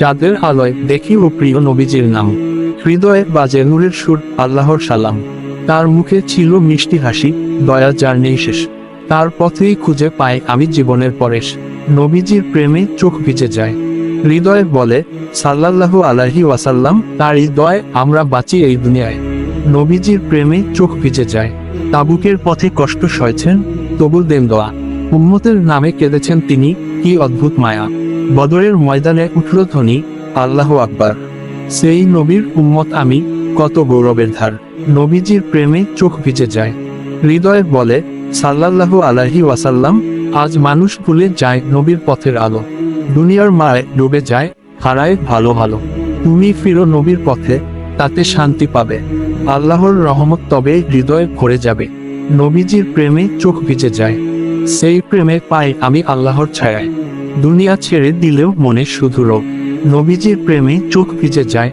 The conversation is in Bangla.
চাঁদের আলোয় দেখি ও প্রিয় নবীজির নাম। হৃদয়ে বাজে নূরের সুর, আল্লাহর সালাম। তার মুখে ছিল মিষ্টি হাসি, দয়া যার নেই শেষ। তার পথেই খুঁজে পাই আমি জীবনের পরেশ। নবীজির প্রেমে চোখ ভিজে যায়। হৃদয়ে বলে, সাল্লাল্লাহু আলাহি ওয়াসাল্লাম, তার হৃদয় আমরা বাঁচি এই দুনিয়ায়। নবীজির প্রেমে চোখ ভিজে যায়। তাবুকের পথে কষ্ট সয়েছেন তবুল দেন দোয়া। উম্মতের নামে কেঁদেছেন তিনি, কি অদ্ভুত মায়া। বদরের ময়দানে উঠল ধ্বনি, আল্লাহ আকবার। সেই নবীর উম্মত আমি, কত গৌরবের ধার। নবীজির প্রেমে চোখ ভিজে যায়। হৃদয়ে বলে, সাল্লাল্লাহু আলাহি ওয়াসাল্লাম, আজ মানুষ ভুলে যায় নবীর পথের আলো। দুনিয়ার মায় ডুবে যায়, হারায় ভালো ভালো তুমি ফিরো নবীর পথে, তাতে শান্তি পাবে। আল্লাহর রহমত তবে হৃদয়ে ভরে যাবে। নবীজির প্রেমে চোখ ভিজে যায়। সেই প্রেমে পাই আমি আল্লাহর ছায়ায়। দুনিয়া ছেড়ে দিলেও মনে শুধু রোগ। নবীজির প্রেমে চোখ ভিজে যায়।